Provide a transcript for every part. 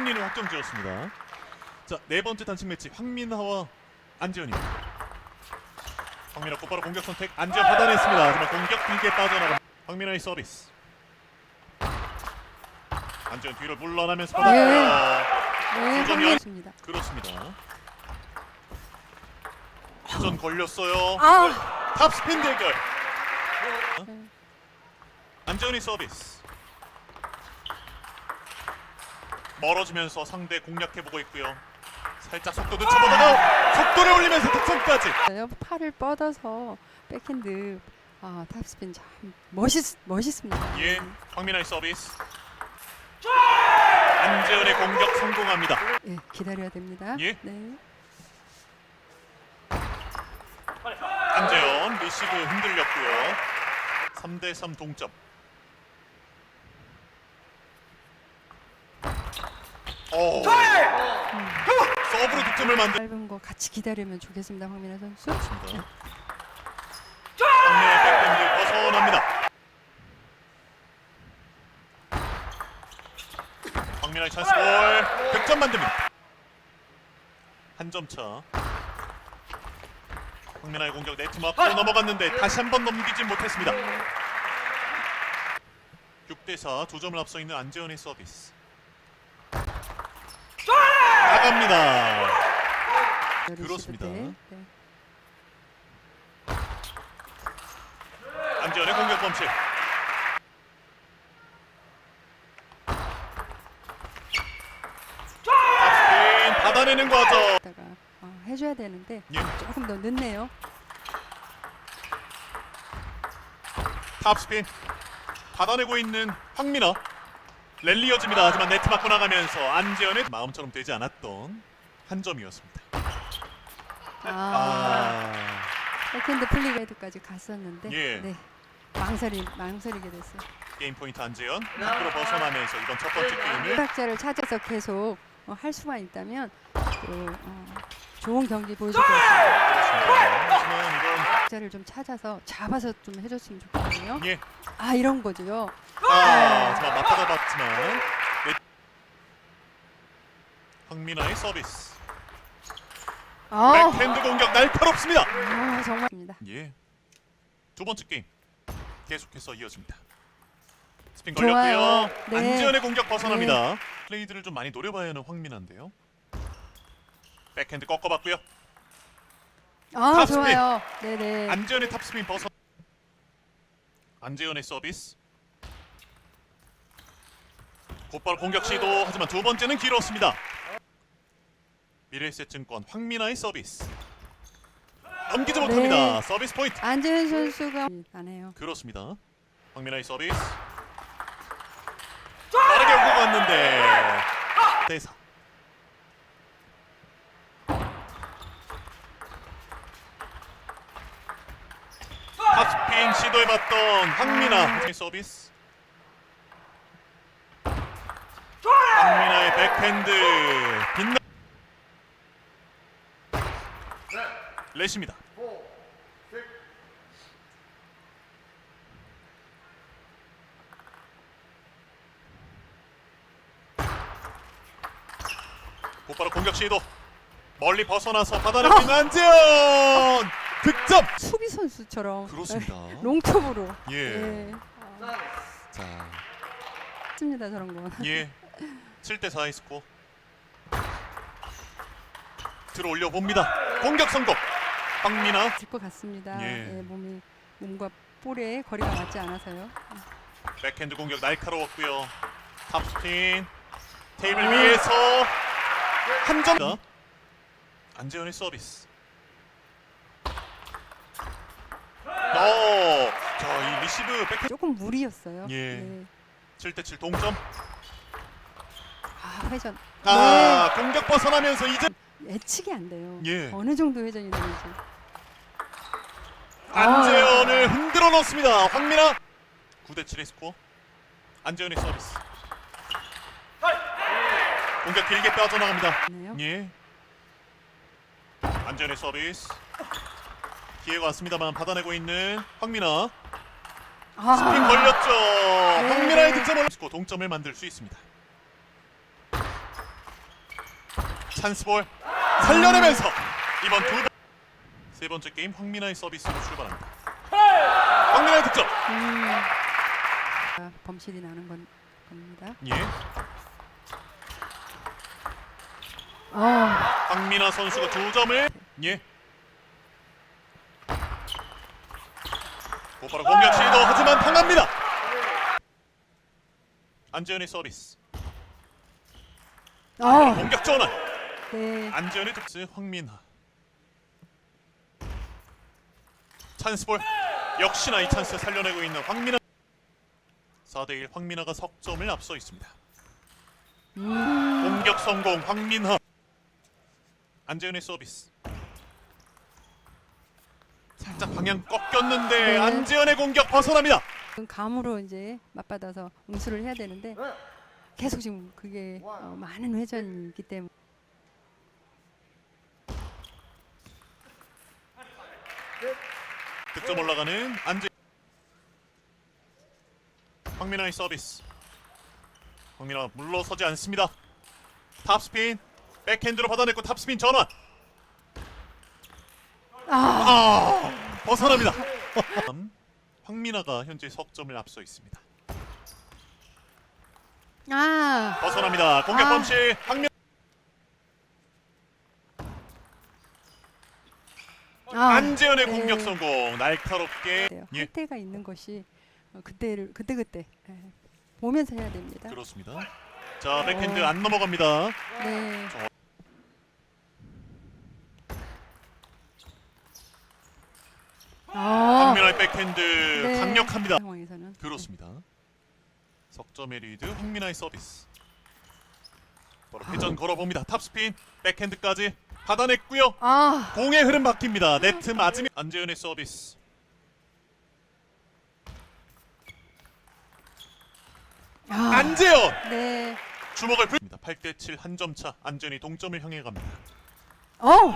승리를 확정지었습니다. 자, 네 번째 단식 매치 황민하와 안지현입니다. 황민하 곧바로 공격 선택 안지현 받아냈습니다. 하지만 공격 길게 빠져나가 황민하의 서비스. 안지현 뒤로 물러나면서 받았고요. 네, 도전이 황민수입니다. 그렇습니다. 도전 걸렸어요. 아, 탑스핀 대결. 네. 안지현이 서비스. 멀어지면서 상대 공략해보고 있고요. 살짝 속도 늦춰보다가 속도를 올리면서 득점까지. 팔을 뻗어서 백핸드 아, 탑스핀 참 멋있 멋있습니다. 예, 황민아의 서비스. 안재현의 공격 성공합니다. 예, 기다려야 됩니다. 예. 네. 안재현 리시브 흔들렸고요. 3대 3 동점. 오. 서브로 득점을 만든 짧은 거 같이 기다리면 좋겠습니다, 황민아 선수. 황민아 백핸드 벗어납니다. 황민아의 찬스 볼 득점 만듭니다. 한 점 차. 황민아의 공격 네트 맞고 넘어갔는데 다시 한 번 넘기진 못했습니다. 6대 4 두 점을 앞서 있는 안재현의 서비스. 나갑니다. 그렇습니다. 때. 네. 안재현의 공격 범실. 탑스핀 받아내는 과정. 다가 어, 해줘야 되는데 예. 조금 더 늦네요. 탑스핀 받아내고 있는 황민아. 랠리어집니다. 하지만 네트 맞고 나가면서 안재현의 마음처럼 되지 않았던 한 점이었습니다. 아, 아, 백핸드 플리그헤드까지 갔었는데 예. 네. 망설이 망설이게 됐어요. 게임 포인트 안재현 밖으로 벗어나면서 이번 첫 번째 게임을 박자를 찾아서 계속 어, 할 수만 있다면 또 어, 좋은 경기 보여줄 것. 하지만 이건 박자를 좀 찾아서 잡아서 좀 해줬으면 좋겠네요. 예. 아 이런 거죠. 아, 하지만 맞받아봤지만 네. 황민아의 서비스. 아, 백핸드 공격 날카롭습니다. 아 정말입니다. 예. 두 번째 게임 계속해서 이어집니다. 스핀. 걸렸고요. 네. 안지현의 공격 벗어납니다. 플레이드를 좀 많이 노려봐야 하는 황민아인데요. 백핸드 꺾어봤고요. 아 탑스핀. 좋아요. 네네. 안지현의 탑스핀 벗어. 안지현의 서비스. 곧바로 공격 시도 하지만 두 번째는 길었습니다. 미래에셋증권 황민아의 서비스. 넘기지 네. 못합니다. 서비스 포인트. 안재현 선수가 안 해요. 그렇습니다. 황민아의 서비스. 빠르게 오고 갔는데 대사. 탑스핀 시도해봤던 황민아 서비스. 황민아의 백핸드 빛나. 레시입니다. 곧바로 공격 시도 멀리 벗어나서 받아내고 있는 안재현 득점 수비 선수처럼 그렇습니다 네, 롱톱으로. 예. 예. 아, 자, 습니다 저런 거. 예 7대 4의 스코어 들어 올려 봅니다 공격 성공 황민아 될것 같습니다. 예. 예. 몸이 몸과 볼의 거리가 맞지 않아서요. 백핸드 공격 날카로웠고요 탑스핀 테이블 아. 위에서 한 점 안재현의 서비스 어, 저이 리시브 백핸드 조금 무리였어요. 예. 네. 7대 7 동점 아 회전. 아 공격 벗어나면서 이제 네. 예측이 안 돼요. 예. 어느 정도 회전이 되는지. 안재현을 흔들어 넣습니다. 황민아 9대 7의 스코어. 안재현의 서비스. 공격 길게 빠져나갑니다. 네요. 예. 안재현의 서비스. 기회가 왔습니다만 받아내고 있는 황민아. 스핀 아, 걸렸죠. 네. 황민아의 득점을 스코 동점을 만들 수 있습니다. 찬스볼 살려내면서 이번 두 번. 세 번째 게임 황민아의 서비스로 출발합니다. 황민아의 득점. 음, 아, 범실이 나는 건 겁니다. 예. 어, 황민아 선수가 두 점을 예. 곧바로 공격 시도 하지만 당합니다. 안재현의 서비스. 어, 공격 전환. 네, 안재현의 득점 황민아. 찬스볼. 역시나 이 찬스 살려내고 있는 황민아. 4대1 황민아가 석점을 앞서 있습니다. 음, 공격 성공 황민하. 안재현의 서비스. 살짝 방향 꺾였는데 네. 안재현의 공격 벗어납니다. 감으로 이제 맞받아서 응수를 해야 되는데 계속 지금 그게 어, 많은 회전이 있기 때문에 득점 올라가는 안재. 황민아의 서비스. 황민아 물러서지 않습니다. 탑스핀 백핸드로 받아냈고 탑스핀 전환. 아, 아 벗어납니다. 황민아가 현재 석점을 앞서 있습니다. 아, 벗어납니다. 공격 아. 범실 황민. 아, 안재현의 네. 공격 성공 날카롭게. 예할 때가 있는 것이 어, 그때를 그때 그때 예, 보면서 해야 됩니다. 그렇습니다. 자 백핸드 안 넘어갑니다. 네, 아, 황민아의 백핸드 네. 강력합니다. 상황에서는 그렇습니다. 석점의 리드 황민아의 서비스. 바로 회전 걸어봅니다. 탑스핀 백핸드까지 받아냈고요. 아, 공의 흐름 바뀝니다. 네트 맞으면 안재현의 서비스. 아, 안재현 네, 주먹을 불입니다. 8대 7 한 점 차. 안재현이 동점을 향해 갑니다. 어, 오!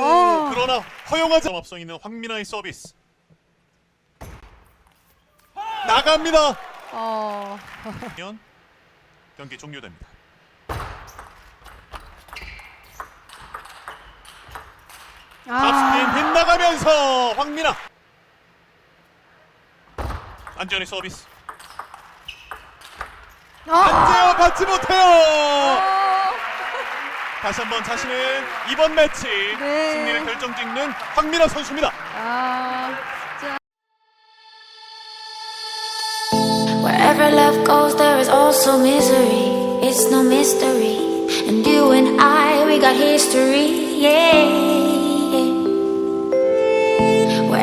어. 그러나 허용하지 앞서 있는 황민아의 서비스. 나갑니다. 어, 면 경기 종료됩니다. 탑스핀 아, 빗나가면서 황민아. 안재현의 서비스. 아, 안재현 받지 못해요. 아, 다시 한번 자신의 이번 매치 네. 승리를 결정 짓는 황민아 선수입니다. 아, 진짜. Wherever love goes, there is also misery. It's no mystery. And you and I, we got history. Yeah.